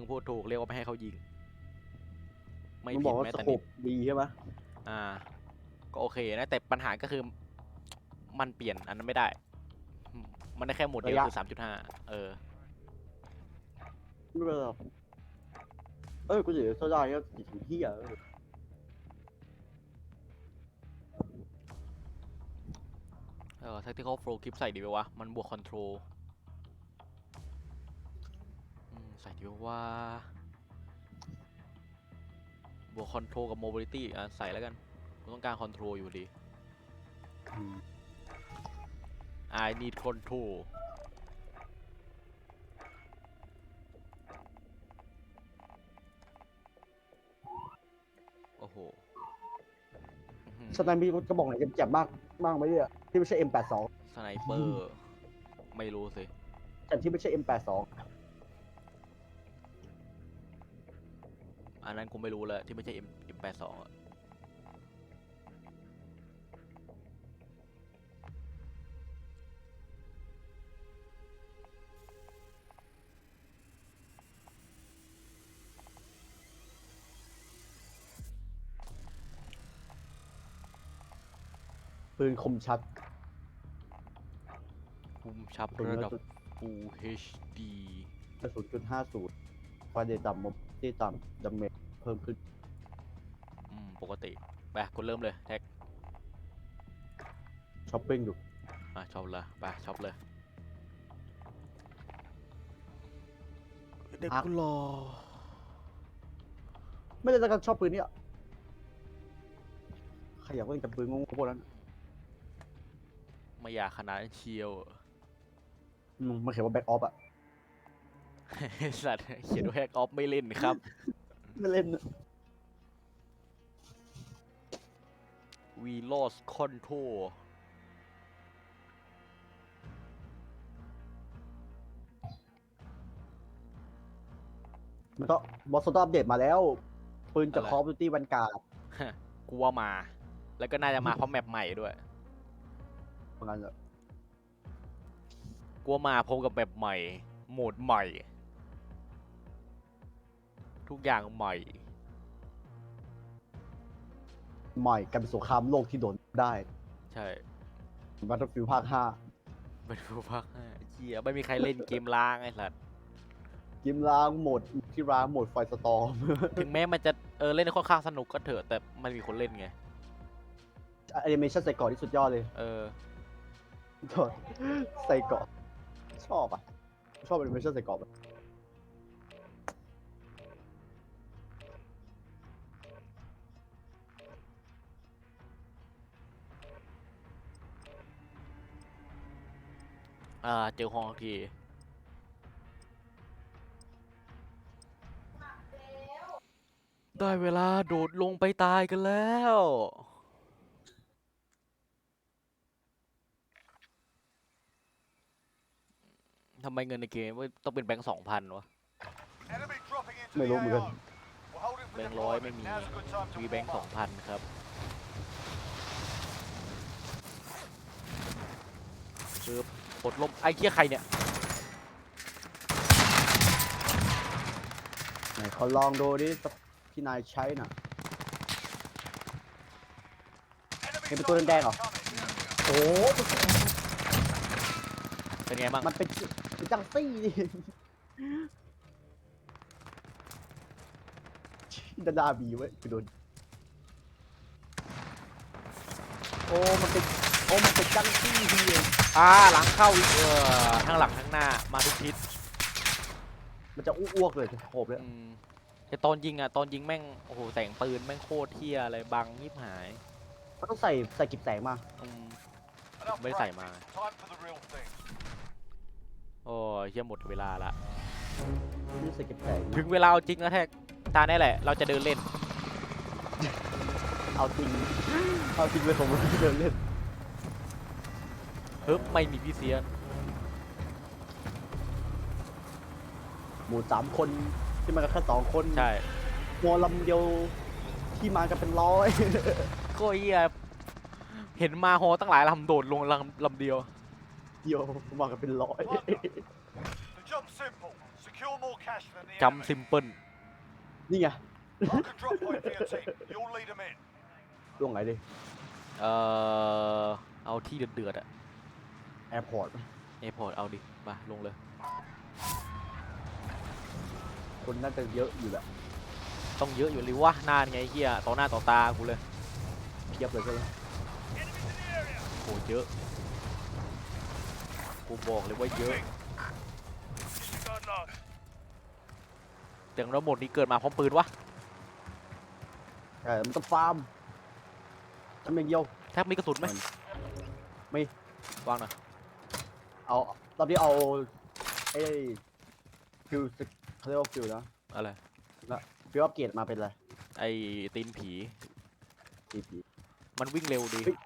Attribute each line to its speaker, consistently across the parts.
Speaker 1: มึงพูดถูกเรียกว่าไม่ให้เขายิง ไม่
Speaker 2: มันบ
Speaker 1: ผิ
Speaker 2: อ
Speaker 1: ด
Speaker 2: กว่า
Speaker 1: แม้
Speaker 2: ส
Speaker 1: แต่
Speaker 2: โค
Speaker 1: นิ
Speaker 2: ป
Speaker 1: ด
Speaker 2: ดีใช่ไหม
Speaker 1: อ่า ก็โอเคนะ แต่ปัญหาก็คือ มันเปลี่ยนอันนั้นไม่ได้ มันได้แค่โหมดเดียวคือสามจุดห้าเออ
Speaker 2: ไม่เป็นไรหรอกเอ้ยกูจะเข้าได้ก็ติดถึงที่อะ
Speaker 1: เออ tactical flow clip ใส่ดีไหมวะ มันบวก control อืม ใส่ดีไหมว่าบวก control กับ mobility อะใส่แล้วกันกูต้องการ control อยู่ดี
Speaker 2: อืม
Speaker 1: I need control โอ้โหอื้อหือ
Speaker 2: สไนมีกระบอกไหนเจ็บๆมากมากไหมเนี่ยที่ไม่ใช่ M82
Speaker 1: สไนเปอร์ ไม่รู้สิ
Speaker 2: แต่ที่ไม่ใช่ M82
Speaker 1: อันนั้นกูไม่รู้เลยที่ไม่ใช่ M M82 อะ
Speaker 2: ปืนคมชัด
Speaker 1: คุมชับ
Speaker 2: ปืน
Speaker 1: ระ
Speaker 2: ก
Speaker 1: ดั
Speaker 2: ระ
Speaker 1: บ
Speaker 2: สุน
Speaker 1: Full HD
Speaker 2: กระสุนจุด50ความเร็วต่ำมบที่ต่ำดาเมจ เพิ่มขึ้น
Speaker 1: อืมปกติไปกูเริ่มเลยแท็ก
Speaker 2: ช้อปปิ้งอยู่
Speaker 1: อะช็อปเลยไปช็อปเลยเด็ก
Speaker 2: อะ
Speaker 1: กูรอ
Speaker 2: ไม่ได้ต้องการชอบปืนเนี่ยใครอยากเล่นกับปืนงงๆพวกนั้น
Speaker 1: ไม่อยากขนาดนั้นเชียว
Speaker 2: อืมมันเขียนว่าแบ็กออฟอะ
Speaker 1: ไอ้สัตว์เขียนว่าแฮกออฟไม่เล่นครับ
Speaker 2: ไม่เล่นอะ
Speaker 1: We lost control
Speaker 2: มันก็บอสโซดอัปเดตมาแล้วปืนจาก
Speaker 1: อะไร
Speaker 2: คอฟดิตี้วันการ์ด
Speaker 1: กูว่ามา แล้วก็น่าจะมาพร้อมแมปใหม่ด้วย
Speaker 2: เหมือนกันอะ
Speaker 1: กูว่ามาพร้อมกับแมปใหม่ โหมดใหม่ ทุกอย่างใหม่
Speaker 2: ใหม่กันเป็นสงครามโลกที่โดนได้
Speaker 1: ใช่
Speaker 2: บัตเตอร์ฟิลภาคห้า
Speaker 1: เป็นผู้พักห้าเจียไม่มีใครเล่นเกมล้างไอ้สัตว์
Speaker 2: เกิมล้างโหมดที่ร้างโหมดไฟสตอร์ม
Speaker 1: ถึงแม้มันจะเออเล่นได้ค่อนข้างสนุกก็เถอะแต่มันมีคนเล่นไง
Speaker 2: แอนิเมชันใส่เกาะที่สุดยอดเลย
Speaker 1: เออ
Speaker 2: โทษใส่เกาะชอบอะ ชอบแอนิเมชันใส่เกาะแบบ
Speaker 1: อ่าเจอฮองทีได้เวลาโดดลงไปตายกันแล้ว ทำไมเงินในเกมต้องเป็นแบงค์สองพันวะ
Speaker 2: ไม่รู้เหมือนกัน
Speaker 1: แบงค์ร้อยไม่มี มีแบงค์สองพันครับ คือปลดลมไอ้เคี้ยใครเนี่ย
Speaker 2: ไหนขอลองดูดิที่นายใช้น่ะเห็นเป็นตัวแดงๆเหรอโอ้
Speaker 1: เป็นไงบ้าง
Speaker 2: มันเป็นเป็นจังซี่นี่ดาดาบีไว้ยไปโดนโอ้มันเป็น อ้มันเป็นจังซี่ทีเอง
Speaker 1: อ่าหลังเข้าอีกเออทั้งหลังทั้งหน้ามาทุกทิศ
Speaker 2: มันจะอ้วกๆเลยโหบเลย
Speaker 1: อืมแต่ตอนยิงอะตอนยิงแม่งโอ้โหแสงปืนแม่งโคตรเที่ยอะไรบังยิบหาย
Speaker 2: มันต้องใส่ใส่กิบแสงมา
Speaker 1: อืม ไม่ได้ใส่มา โอ้ยเฮียหมดเวลาละ
Speaker 2: นี่ใส่กิบแสง
Speaker 1: ถึงเวลาเอาจริงแล้วแท็กตาแน่แหละ เราจะเดินเล่น
Speaker 2: เอาจริงเอาจริงเลยผมไม่เดินเล่น
Speaker 1: ฮึบไม่มีพี่เสียน
Speaker 2: หมูสามคนที่มากันแค่สองคน
Speaker 1: ใช่
Speaker 2: หัวลำเดียวที่มากันเป็นร้อย
Speaker 1: ก็เฮียเห็นมาโฮตั้งหลายลำโดดลงลำลำเดียว
Speaker 2: เดียวมากันเป็นร้อย
Speaker 3: The job's simple. Secure more cash than the
Speaker 1: จำ
Speaker 3: enemy.
Speaker 1: ซิมเปิล
Speaker 2: นี่ไง
Speaker 3: Mark a drop point for your team. You'll lead them in.
Speaker 2: ลงไหนดิ
Speaker 1: เอ่อเอาที่เดือดๆอะ
Speaker 2: แอร์พอร์ต
Speaker 1: เอพอร์ตเอาดิมาลงเลย
Speaker 2: คนน่าจะเยอะอยู่แหละ
Speaker 1: ต้องเยอะอยู่เลยวะหน้าไงเฮียต่อหน้าต่อตากูเลย
Speaker 2: เพียบเลยใช่ไหม
Speaker 1: โหเยอะกูบอกเลยว่าเยอะ
Speaker 3: Disregard log.
Speaker 1: แต่ทั้งหมดนี้เกิดมาพร้อมปืนวะ
Speaker 2: เออมันต้องฟาร์มทำอย่างเดียว
Speaker 1: แท็กมีกระสุนไหม
Speaker 2: มี
Speaker 1: วางหน่อย
Speaker 2: เอาตอนนี้เอาไอ้ฟิวเขาเรียกว่าฟิวนะ
Speaker 1: อะไร
Speaker 2: ฟิวอัปเกรดมาเป็นอะไร
Speaker 1: ไอ้ตีนผี
Speaker 2: สีผี
Speaker 1: มันวิ่งเร็วดี
Speaker 2: เฮ้ย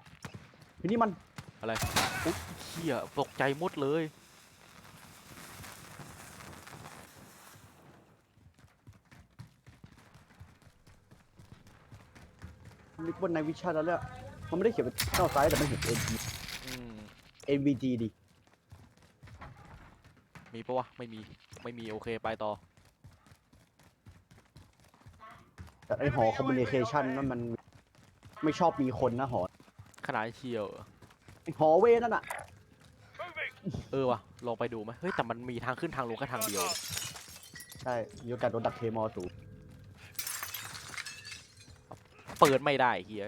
Speaker 2: ทีนี้มัน
Speaker 1: อะไรอุ๊ยเฮียตกใจหมดเลย
Speaker 2: นึกว่าในวิชาแล้วเนี่ยมันไม่ได้เขียนเป็นข้างซ้ายแต่มันเห็น N
Speaker 1: อืม
Speaker 2: NVG ดิ
Speaker 1: มีปะวะ ไม่มี ไม่มีโอเคไปต่อ
Speaker 2: แต่ไอหอคอมมิวนิเคชันนั่นมันไม่ชอบมีคนนะหอ
Speaker 1: ขนาดเชียวเหรอ
Speaker 2: ไอหอเวนั่นอะ
Speaker 1: เออวะลองไปดูไหมเฮ้ย แต่มันมีทางขึ้นทางลงแค่ทางเดียว
Speaker 2: ใช่มีโอกาสโดนดักเคมอสูง
Speaker 1: เปิดไม่ได้เฮีย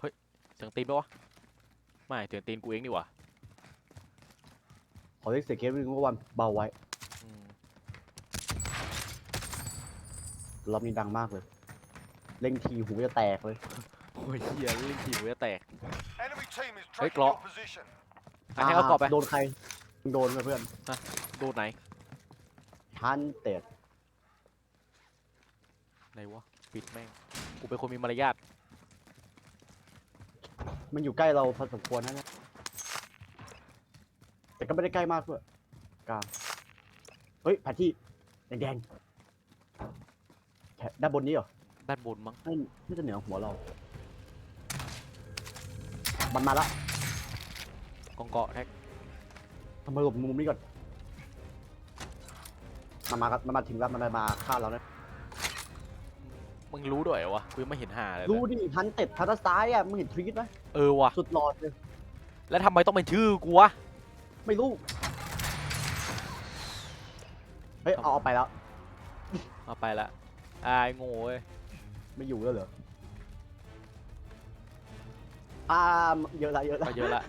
Speaker 1: เฮ้ยเสียงตีนปะวะ ไม่เสียงตีนกูเองนี่หว่า
Speaker 2: ขอเรียกเสียเคสวิ่งว่าวันเบาไว้
Speaker 1: อืม
Speaker 2: รอบนี้ดังมากเลยเล่งทีหูจะแตกเลย
Speaker 1: โอ้ยเฮียเล่นทีกูจะแตก
Speaker 3: Enemy team is
Speaker 1: Hey,
Speaker 3: tracking
Speaker 1: Glock.
Speaker 3: your position.
Speaker 1: อะให้เขากรอบไป
Speaker 2: โดนใครมึงโดนไหมเพื่อน
Speaker 1: โดนไหน
Speaker 2: ทันเตด
Speaker 1: ไหนวะ ปิดแม่ง กูเป็นคนมีมารยาท
Speaker 2: มันอยู่ใกล้เราพอสมควรนะเนี่ยแต่ก็ไม่ได้ใกล้มากด้วยกลางเฮ้ยแผนที่แดงๆแถบด้านบนนี้เหรอ
Speaker 1: ด้านบนมั้ง
Speaker 2: ไม่ไม่จะเหนือหัวเรา มันมาละ
Speaker 1: กองเกาะแท็ก
Speaker 2: ทำไมหลบมุมนี้ก่อนมันมากันมันมาถึงแล้วมันมาฆ่าเรานะ
Speaker 1: มึงรู้ด้วยเหรอวะกูยังไม่เห็นหาเลยนะ
Speaker 2: รู้ดิฮันเต็ดทางด้านซ้ายอะมึงเห็นทวีตไหม
Speaker 1: เออวะ
Speaker 2: สุดหลอดเลย
Speaker 1: แล้วทำไมต้องเป็นชื่อกูวะ
Speaker 2: ไม่รู้เฮ้ยเอาเอาไปแล้ว
Speaker 1: เอาไปละอายโง่เว้ย
Speaker 2: ไม่อยู่แล้วเหรออ่าเยอะละเยอะละ
Speaker 1: ไปเยอะละ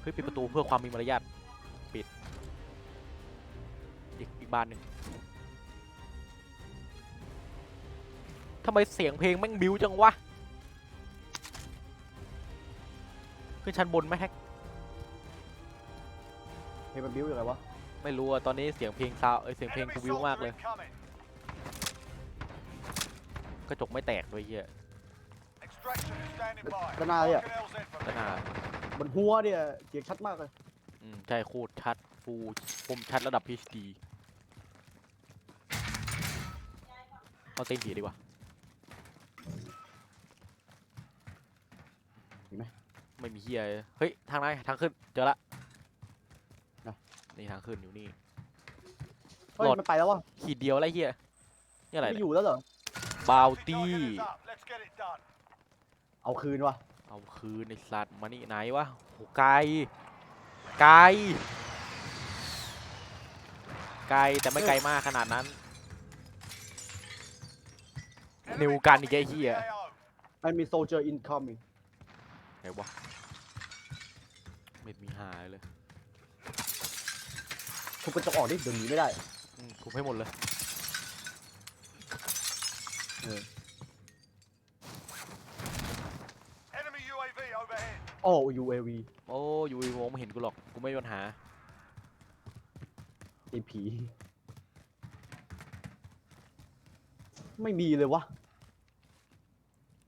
Speaker 1: เฮ้ยปิดประตูเพื่อความมีมารยาทปิดอีกอีกบานหนึ่ง ทำไมเสียงเพลงแม่งบิวจังวะขึ้นชั้นบนไหมแฮก
Speaker 2: เพลงมันบิ้วยังไงวะ
Speaker 1: ไม่รู้อะตอนนี้เสียงเพลงซาวเอ้ยเสียงเพลง
Speaker 3: Enemy
Speaker 1: กูบิวมากเลย
Speaker 3: soldier incoming.
Speaker 1: กระจกไม่แตกด้วยเฮีย
Speaker 3: Extraction is standing by.
Speaker 2: ก็น่าเนี่ย
Speaker 3: Marking L's in for
Speaker 1: ก็น่า
Speaker 2: บนหัวเนี่ยเสียงชัดมากเลย
Speaker 1: อืมใช่โคตรชัดฟูคมชัดระดับ HD เอาเต้นผีดีกว่า
Speaker 2: มีไหม
Speaker 1: ไม่มีเฮียเลยเฮ้ย ทางไหนทางขึ้น เจอละ
Speaker 2: นะ
Speaker 1: นี่ทางขึ้นอยู่นี่
Speaker 2: เฮ้ย
Speaker 1: หลอด
Speaker 2: มันไปแล้ววะ
Speaker 1: ขีดเดียวอะไรเฮียนี่อะไร
Speaker 2: ไม่
Speaker 1: เนี่
Speaker 2: อยยู่แล้วเหรอ
Speaker 1: บาว
Speaker 3: The
Speaker 1: ตี้
Speaker 3: target is up. Let's get it done.
Speaker 2: เอาคืนวะ
Speaker 1: เอาคืนในสัตว์มานี่ไหนวะโหไกล ไกล ไกลแต่ไม่ไกลมากขนาดนั้น นิวกันอีกไอ้เฮีย
Speaker 3: AO.
Speaker 2: มันมีโซเจอร์อินคอมมิ่ง
Speaker 1: ไหนวะไม่มีหายเลย
Speaker 2: ทุบกระจกออกดิเดี๋ยวหนีไม่ได้
Speaker 1: อืมทุบให้หมดเลย
Speaker 2: เออ
Speaker 3: Enemy UAV overhead.
Speaker 2: โอ้ UAV
Speaker 1: โอ้ยูวีโมไม่เห็นกูหรอกกูไม่มีปัญหา
Speaker 2: ไอผีไม่มีเลยวะ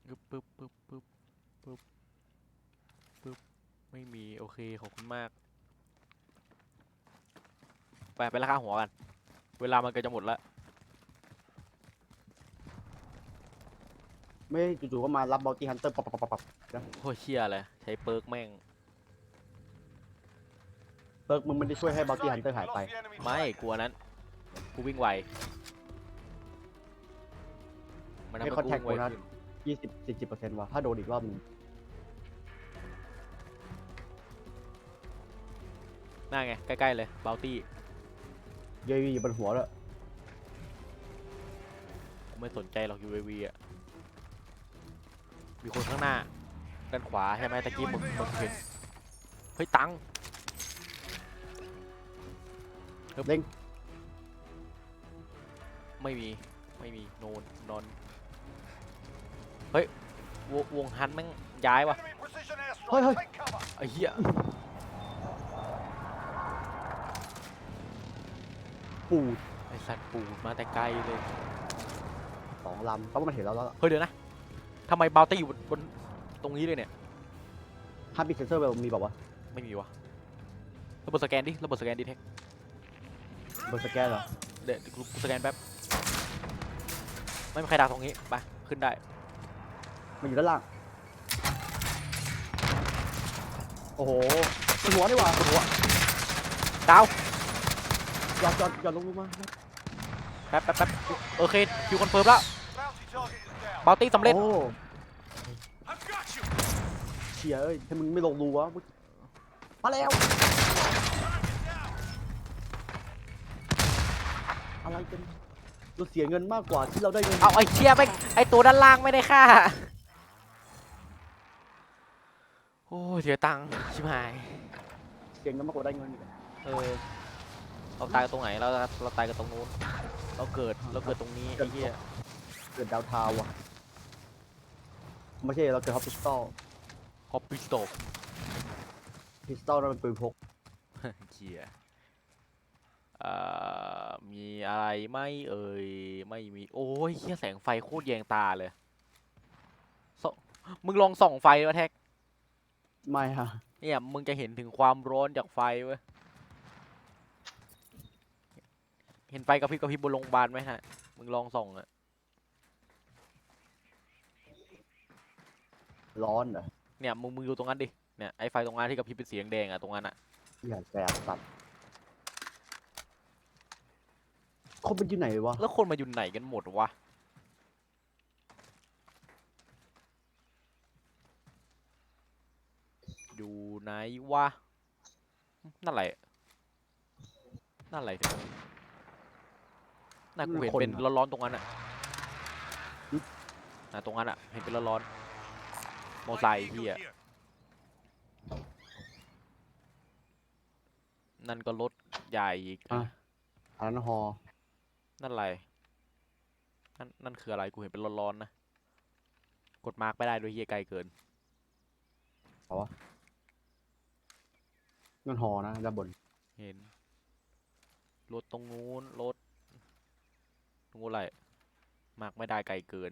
Speaker 1: ปึ๊บปึ๊บปึ๊บปึ๊บปึ๊บปึ๊บ ไม่มี โอเค ขอบคุณมาก ไป ไปราคาหัวกัน เวลามันก็จะหมดละ
Speaker 2: ไม่จู่ๆก็มารับบอลตี้ฮันเตอร์ปับปับปับปับ
Speaker 1: โอ้ยเชี่ยเลย ใช้เปิร์กแม่ง
Speaker 2: เติร์กมึงไม่ได้ช่วยให้บัลตี้ฮันเตอร์หายไป
Speaker 3: Lost the enemy
Speaker 1: ไม่
Speaker 3: flag.
Speaker 1: กลัวนั้น กูวิ่งไว มันทำ
Speaker 2: ให้
Speaker 1: ให้กู
Speaker 2: contact
Speaker 1: วิ่งไว
Speaker 2: กูนะ
Speaker 1: ขึ้น
Speaker 2: ยี่สิบสี่สิบเปอร์เซ็นต์ว่ะถ้าโดนอีกรอบหนึง
Speaker 1: น้าไง ใกล้ๆเลยบ o ลตี้
Speaker 2: เยวีอยู่บนหัวแล้วย
Speaker 1: กูไม่สนใจหรอก UAV อะ มีคนข้างหน้า ด้านขวาใช่ไหมตะกี้มึง
Speaker 3: UAV
Speaker 1: มึงเห็น
Speaker 3: overhead.
Speaker 1: เฮ้ย ตังค์
Speaker 2: เร่ง
Speaker 1: ไม่มี ไม่มี โนนนอน เฮ้ย วงวงฮันแม่งย้ายว่ะ
Speaker 3: Enemy precision airstrike.
Speaker 2: Hoi, hoi.
Speaker 3: Take cover.
Speaker 1: ไอ้เหี้ย
Speaker 2: ปูด
Speaker 1: ไอ้สัตว์ปูมาแต่ไกลเลย
Speaker 2: สองลำเพราะว่ามันเห็นเราแล้ว
Speaker 1: เฮ้ยเดี๋ยวนะทำไมบ o ลตี้อยู่บนบนตรงนี้เลยเนี่ย
Speaker 2: ฮาร์ดบิทเซนเซอร์เวลมีบอกว่า
Speaker 1: ไม่มีวะระบบสแกนดิระบบสแกนดิเทค
Speaker 2: บนสแกนเหรอ
Speaker 1: เดี๋ยวกูกูสแกนแป๊บไม่มีใครดักตรงนี้ไปขึ้นได้
Speaker 2: มันอยู่ด้านล่างโอ้โหบนหัวนี่หว่า
Speaker 1: บนหัวดาว
Speaker 2: หยอดหยอดหยอดลงลงมา
Speaker 1: แป๊บแป๊บแป๊บโอเคคิวคอนเฟิร์มแล้ว
Speaker 3: Bounty target is down.
Speaker 1: บ o ลตี้สำเร็จ
Speaker 2: โอ้
Speaker 3: I've got you.
Speaker 2: เชียเอ้ยถ้ามึงไม่ลงรูวะมาแล้ว อะไรกันเราเสียเงินมากกว่าที่เราได้เงิน
Speaker 1: เอาไอ้เชี่ยไปไอ้ตัวด้านล่างไม่ได้ค่าโอ้ยเสียตังค์ชิบหาย
Speaker 2: เสียเงินมากกว่าได้เงินอีกอะ
Speaker 1: เออ เราตายกันตรงไหนเราเราตายกันตรงนู้น เราเกิดเราเกิดตรงนี้ไอ้เหี้ย
Speaker 2: เกิดดาวเทาวน์อะไม่ใช่เราเกิดฮอปปิสตอล
Speaker 1: ฮอปปี้สโตก
Speaker 2: พิสตอลนั่นเป็นปืนพก
Speaker 1: เหี้ยเอ่อมีอะไรไหม่เอ่ยไม่มีโอ้ยเหี้ยแสงไฟโคตรแยงตาเลยส่องมึงลองส่องไฟวะแท็ก
Speaker 2: ไม่ฮะ
Speaker 1: เนี่ยมึงจะเห็นถึงความร้อนจากไฟเว้ย เห็นไฟกระพริบกระพริบบนโรงพยาบาลไหมฮะ มึงลองส่องอะ
Speaker 2: ร้อนเหรอ
Speaker 1: เนี่ยมึงมึงดูตรงนั้นดิ เนี่ยไอไฟตรงนั้นที่กระพริบเป็นสีแดงๆอะตรงนั้นอะ
Speaker 2: อย่าแสบสัตว์คนมันอยู่ไหนวะ
Speaker 1: แล้วคนมาอยู่ไหนกันหมดวะ อยู่ไหนวะ นั่นอะไร นั่นอะไรเนี่ย น่ากูเห็นเป็นร้อนๆตรงนั้นอะอะตรงนั้นอะเห็นเป็นร้อนๆมอไซค์พี่อะนั่นก็รถใหญ่อีก
Speaker 2: อะ อันนั้นฮอ
Speaker 1: นั่นอะไร นั่นนั่นคืออะไรกูเห็นเป็นร้อนๆนะ กดมาร์กไม่ได้ด้วยเฮียไกลเกิน
Speaker 2: นั่นฮอนะด้านบน
Speaker 1: เห็น รถตรงนู้น รถตร งนู้นอะไรมาร์กไม่ได้ไกลเกิน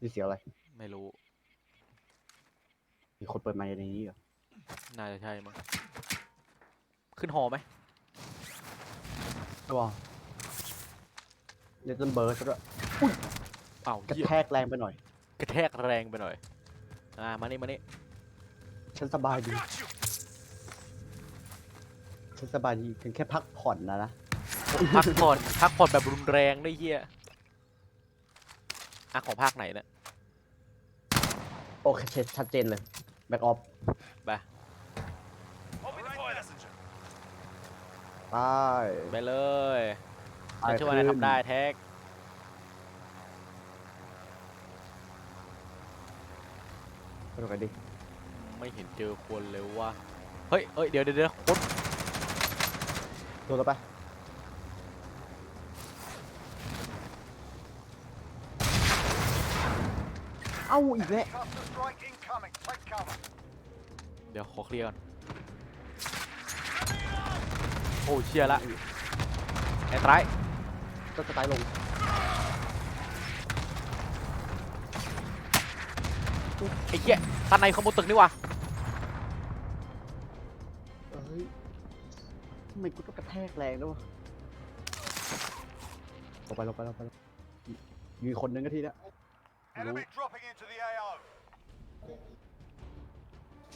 Speaker 2: นี่เสียงอะไร
Speaker 1: ไม่รู้
Speaker 2: มีคนเปิดไมค์ในนี้เหรอ
Speaker 1: น่าจะใช่มั้งขึ้นหอไหม
Speaker 2: ใช่ป่ะเลตเติ้ลเบิร์ดซะด้วย
Speaker 1: อ้าว
Speaker 2: กระ
Speaker 1: เหี้ย
Speaker 2: แทกแรงไปหน่อย
Speaker 1: กระแทกแรงไปหน่อย อ่ามานี่มานี่
Speaker 2: ฉันสบายดี
Speaker 3: Got you.
Speaker 2: ฉันสบายดีเพียงแค่พักผ่อนนะนะ
Speaker 1: พักผ่อนพักผ่อนแบบรุนแรงด้วยเฮียอะของภาคไหนเนี่ย
Speaker 2: โอเคชัดเจนเลยแบ็กออฟ
Speaker 3: On with the fire. Passenger.
Speaker 2: ไป
Speaker 1: ไปเลยฉันเชื่อว่านายทำได้แท็ก
Speaker 2: ไปดูกันดิ
Speaker 1: ไม่เห็นเจอคนเลยว่ะเฮ้ยเฮ้ย เดี๋ยวเดี๋ยวเดี๋ยวคน
Speaker 2: โดนแล้วไป เอ้าอีกแล้ว
Speaker 3: Cluster strike incoming. Take cover.
Speaker 1: เดี๋ยวขอเคลียร์ก่อน โอ้เชียร์ละแอนไตราย
Speaker 2: ก็จะตายลง
Speaker 1: ไอ้เหี้ยตานในขางบวนตึกนี่ว่ะ
Speaker 2: เอ้ยทำไมกูต้องกระแทกแรงด้วยวะลงไปลงไปลงไปลงมีคนนึงก็ทีเนี้ย
Speaker 3: Enemy dropping into the AO.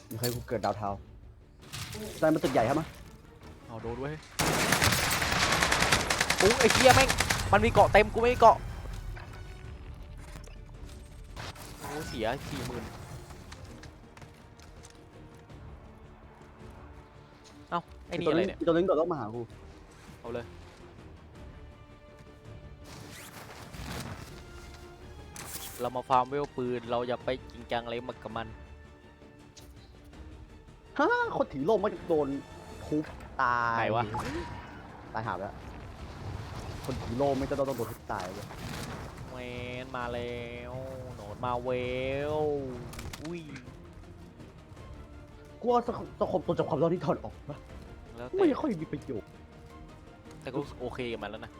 Speaker 2: มีใครกูเกิดดาวเทาใจมันตึกใหญ่ครับมั้ย
Speaker 1: เอาโดนด้วยโอ้ไอ้เหี้ยแม่งมันมีเกาะเต็มกูไม่มีเกาะโอ้เสียสี่หมื่นเอ้าไอ้นี่อะไรเนี่ย
Speaker 2: ตัวนึงโดดลงมาหากู
Speaker 1: เอาเลย เรามาฟาร์มเวลปืน เราอย่าไปจริงจังอะไรมากับมัน
Speaker 2: ฮ่าคนถือโล่มมันจะโดนทุบตาย
Speaker 1: ไหนวะ
Speaker 2: ตายหาบแล้ว คนถือโล่ไม่จะโดนโดนทุบตายเลย
Speaker 1: เวนมาแล้วโหนดมาเวลอุ้ย
Speaker 2: กูว่าสกสกบตัวจับความร้อนที่ถอดออกปะ
Speaker 1: แล้ว
Speaker 2: ไม่
Speaker 1: แต่
Speaker 2: ค่อยมีประโยชน์
Speaker 1: แต่ก็รู้สึกโอเคกับมันแล้วนะ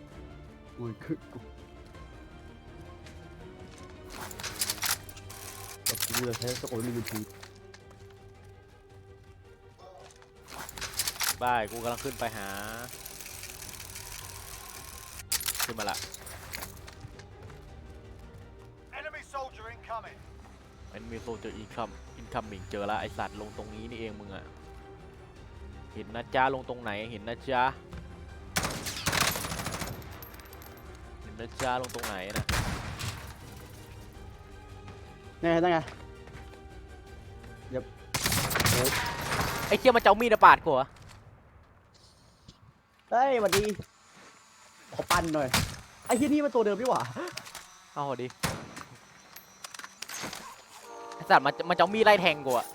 Speaker 2: อุ้ยคือ กูแต่กูจะใช้สกบในยูทูบ
Speaker 1: บ้ายกูกำลังขึ้นไปหา ขึ้นมาละ
Speaker 3: Enemy soldier incoming.
Speaker 1: มันมีโซเจออินคัมอินคัมมิงเจอละไอสัตว์ลงตรงนี้นี่เองมึงอะเห็นนะจ้าลงตรงไหนเห็นนะจ้าเห็นนะจ้าลงตรงไหนนะ
Speaker 2: ไงนั่นไง
Speaker 1: ไอ้เคี้ยมันจะเอามีดมาปาดกูเหรอ
Speaker 2: เฮ้ยสวัสดี ขอปั่นหน่อย ไอ้ที่นี่มันตัวเดิมดีหว่า
Speaker 1: เอาพอดีไอสัตว์มันจะมันจะเอามีดไล่แทงกูอะ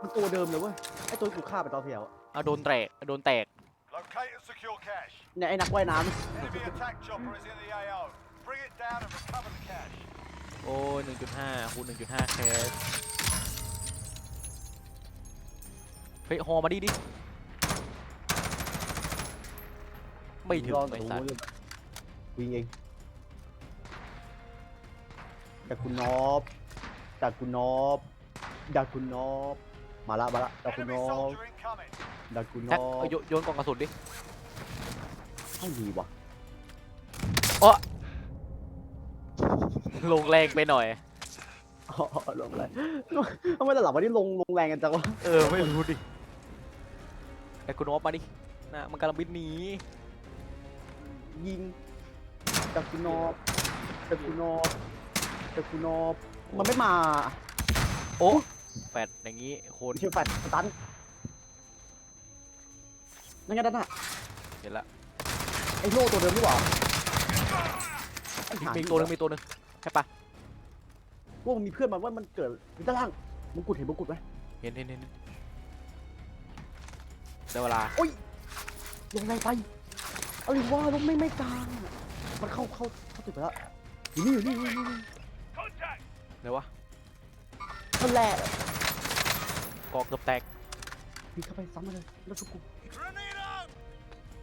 Speaker 2: มันตัวเดิมเลยเว้ย ไอ้ตัวที่กูฆ่าไปตอนเที่ยวอะ
Speaker 1: เอาโดนแตกโดนแตก
Speaker 3: Locate and secure cache.
Speaker 2: เนี่ยไอ้นักว่ายน้
Speaker 3: Enemy attack chopper is in the AO. Bring it down and recover the cache.
Speaker 1: โอ้ยหนึ่งจุดห้าคูณหนึ่งจุดห้าแคส เฮ้ยฮอมาดิดิำไม่ถึง
Speaker 2: รอ
Speaker 1: ไอ้
Speaker 2: แต่
Speaker 1: สัตว์
Speaker 2: รู้วิ่งเองจากคุณนอบจากคุณนอบจากคุณนอบมาละมาละจากคุณน
Speaker 3: Enemy
Speaker 2: อบ
Speaker 3: soldier incoming.
Speaker 2: จากคุณน
Speaker 1: แท็ก
Speaker 2: อ
Speaker 1: เอา
Speaker 2: บ
Speaker 1: โยโยนกล่องกระสุนดิ
Speaker 2: ไม่ดีว่ะ
Speaker 1: ลงแรงไปหน่อย
Speaker 2: อ๋อลงเลยทำไมแต่หลับวันนี้ลงลงแรงกันจังวะ
Speaker 1: เออ ไม่รู้ดิ ไอ้คุณนอฟมาดิน่ะมันกำลังบินหนี
Speaker 2: ยิงจากคุณนอบจากคุณนอบจากคุณนอบมันไม่มา
Speaker 1: โอ้แฟดอย่างงี้คน
Speaker 2: เชื่อแฟดสตันนั่นไงด้านหน้า
Speaker 1: เห็นละ
Speaker 2: ไอ้โล่ตัวเดิมดีกว่าไอ้หา
Speaker 1: มีตัวหนึงมีตัวหนึงใช่ปะ
Speaker 2: ว่ามันมีเพื่อนมาว่ามันเกิดอยู่ด้านล่างมงกุฎเห็นมงกุฎไหม
Speaker 1: เห็นเห็นเห็น ได้เวลา
Speaker 2: ลงแรงไปอะไรวะลงไม่ไม่กลางอะมันเข้าเข้าเข้าตึกไปแล้วอยู่นี่อยู่นี่อยู่นี่อยู่นี่
Speaker 3: Contact.
Speaker 1: เดี๋ยววะ
Speaker 2: นั่นแหละ
Speaker 1: กอกเกือบแตก
Speaker 2: มีเข้าไปซ้ำมาเลยแล้วชุบกู
Speaker 3: Grenade out.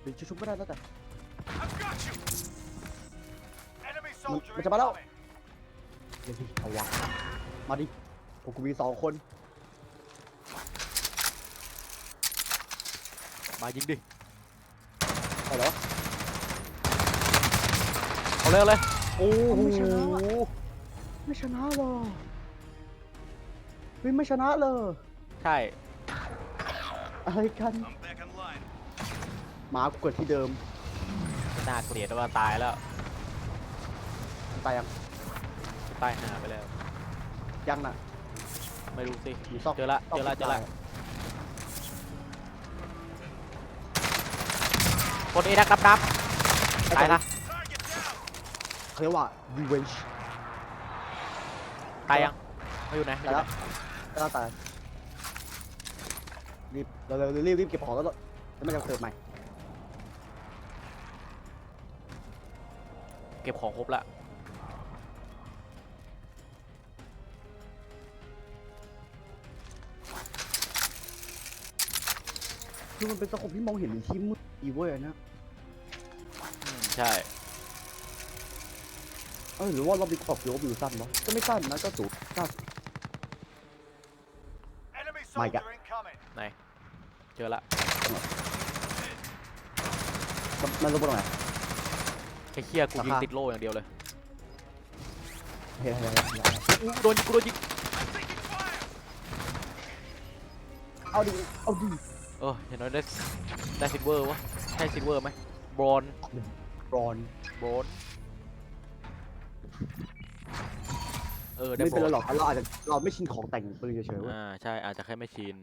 Speaker 2: หรือจะชุบไม่ได้แล้วแต่
Speaker 3: I've got you. Enemy soldier
Speaker 2: มันจะมาแล้ว
Speaker 3: incoming.
Speaker 2: เดี๋ยวดิเอาวะมาดิพวกกูมีสองคน
Speaker 1: มายิงดิ
Speaker 2: เอาเหรอ
Speaker 1: เอาเลยเอาเลย
Speaker 2: โอ้โหไม่ชนะว่ะ ไม่ชนะเลยเฮ้ยไม่ชนะเลย
Speaker 1: ใช่
Speaker 2: อะไรกัน
Speaker 3: I'm back online.
Speaker 2: หมากูเกิดที่เดิม
Speaker 1: ไม่น่าเกลียดว่าตายแล้ว
Speaker 2: ตายยัง
Speaker 1: ตายหาไปแล้ว
Speaker 2: ยังน่ะ
Speaker 1: ไม่รู้สิ
Speaker 2: อยู่ซอก
Speaker 1: เจอละ
Speaker 2: ซอก
Speaker 1: เจอละ
Speaker 2: ตึก
Speaker 1: เจอละ
Speaker 2: ตาย
Speaker 1: คนเอดักดับดับตายละ
Speaker 3: Target down.
Speaker 2: เขาเรียกว่า revenge
Speaker 1: ตายยังไม่อยู่ไหน
Speaker 2: ตายแล้วตายแล้วตายรีบเร็วๆรีบรีบเก็บของแล้วแล้วมันจะเกิดใหม่
Speaker 1: เก็บของครบละ
Speaker 2: คือมันเป็นสกปที่มองเห็นในที่มืดอีเว้ยนะ
Speaker 1: อืมใช่
Speaker 2: เออหรือว่ารอบนี้กูปรับโยกวิวสั้นวะก็ไม่สั้นนะก็สูงเก้า
Speaker 3: Enemy
Speaker 2: My God.
Speaker 3: soldier incoming.
Speaker 1: เจอละ
Speaker 2: มันมันลงไปตรงไหน
Speaker 1: แค่เคี้ยกูยิง
Speaker 2: ราคา
Speaker 1: ติดโล่อย่างเดียวเลย
Speaker 2: เฮ้ยเฮ้ยเฮ้ยเฮ้ย
Speaker 1: อู้โดนยิงกูโดนยิง
Speaker 3: I'm taking fire.
Speaker 2: เอาดิเอาดิ
Speaker 1: เอออย่างน้อยได้ได้ซิลเวอร์วะใช่ซิลเวอร์ไหมบรอน
Speaker 2: บรอน
Speaker 1: บรอนเออได้
Speaker 2: ไม่
Speaker 1: บ
Speaker 2: เป็น
Speaker 1: ร
Speaker 2: ไร
Speaker 1: อน
Speaker 2: หรอกเราอาจจะเราไม่ชินของแต่งปืนเฉยๆเว้ย
Speaker 1: อ่าใช่อาจจะแค่ไม่ชิน